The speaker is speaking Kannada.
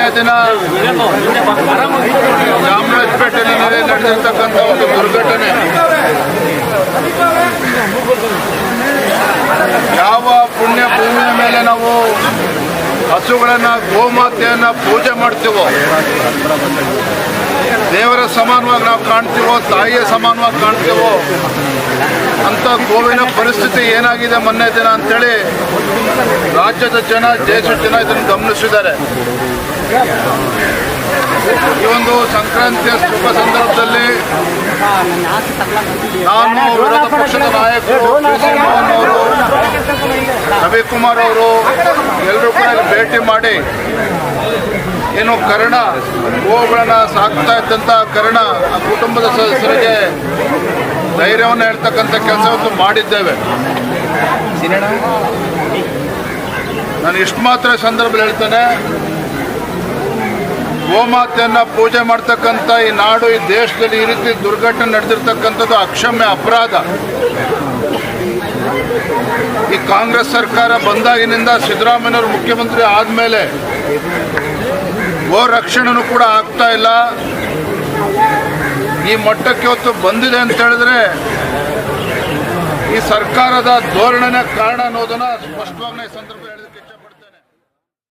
ನಿನ್ನೆ ದಿನ ಚಾಮರಾಜಪೇಟೆಯಲ್ಲಿ ನಡೆದಿರ್ತಕ್ಕಂಥ ಒಂದು ದುರ್ಘಟನೆ. ಯಾವ ಪುಣ್ಯ ಭೂಮಿಯ ಮೇಲೆ ನಾವು ಹಸುಗಳನ್ನ, ಗೋಮಾತೆಯನ್ನ ಪೂಜೆ ಮಾಡ್ತೀವೋ, ದೇವರ ಸಮಾನವಾಗಿ ನಾವು ಕಾಣ್ತೀವೋ, ತಾಯಿಯ ಸಮಾನವಾಗಿ ಕಾಣ್ತೀವೋ, ಅಂತ ಗೋವಿನ ಪರಿಸ್ಥಿತಿ ಏನಾಗಿದೆ ಮೊನ್ನೆ ದಿನ ಅಂತೇಳಿ ರಾಜ್ಯದ ಜನ ದೇಶದ ಜನ ಇದನ್ನು ಗಮನಿಸಿದ್ದಾರೆ. ಈ ಒಂದು ಸಂಕ್ರಾಂತಿಯ ಶುಭ ಸಂದರ್ಭದಲ್ಲಿ ನಾನು ವಿರೋಧ ಪಕ್ಷದ ನಾಯಕರು ಮೋಹನ್ ಅವರು, ರವಿಕುಮಾರ್ ಅವರು ಎಲ್ಲರೂ ಕೂಡ ಭೇಟಿ ಮಾಡಿ ಏನು ಕರ್ಣ ಗೋವುಗಳನ್ನು ಸಾಕ್ತಾ ಇದ್ದಂಥ ಕರ್ಣ ಆ ಕುಟುಂಬದ ಸದಸ್ಯರಿಗೆ ಧೈರ್ಯವನ್ನು ಹೇಳ್ತಕ್ಕಂಥ ಕೆಲಸವನ್ನು ಮಾಡಿದ್ದೇವೆ. ನಾನು ಇಷ್ಟು ಮಾತ್ರ ಸಂದರ್ಭದಲ್ಲಿ ಹೇಳ್ತೇನೆ ಗೋಮಾತೆಯನ್ನ ಪೂಜೆ ಮಾಡ್ತಕ್ಕಂಥ ಈ ನಾಡು, ಈ ದೇಶದಲ್ಲಿ ಈ ರೀತಿ ದುರ್ಘಟನೆ ನಡೆದಿರ್ತಕ್ಕಂಥದ್ದು ಅಕ್ಷಮ್ಯ ಅಪರಾಧ. ಈ ಕಾಂಗ್ರೆಸ್ ಸರ್ಕಾರ ಬಂದಾಗಿನಿಂದ ಸಿದ್ದರಾಮಯ್ಯವರು ಮುಖ್ಯಮಂತ್ರಿ ಆದಮೇಲೆ ಗೋ ರಕ್ಷಣೆನೂ ಕೂಡ ಆಗ್ತಾ ಇಲ್ಲ. ಈ ಮಟ್ಟಕ್ಕೆ ಹೊತ್ತು ಬಂದಿದೆ ಅಂತ ಹೇಳಿದ್ರೆ ಈ ಸರ್ಕಾರದ ಧೋರಣೆನೇ ಕಾರಣ ಅನ್ನೋದನ್ನ ಸ್ಪಷ್ಟವಾಗಿ ಸಂದರ್ಭ ಸಂದರ್ಭ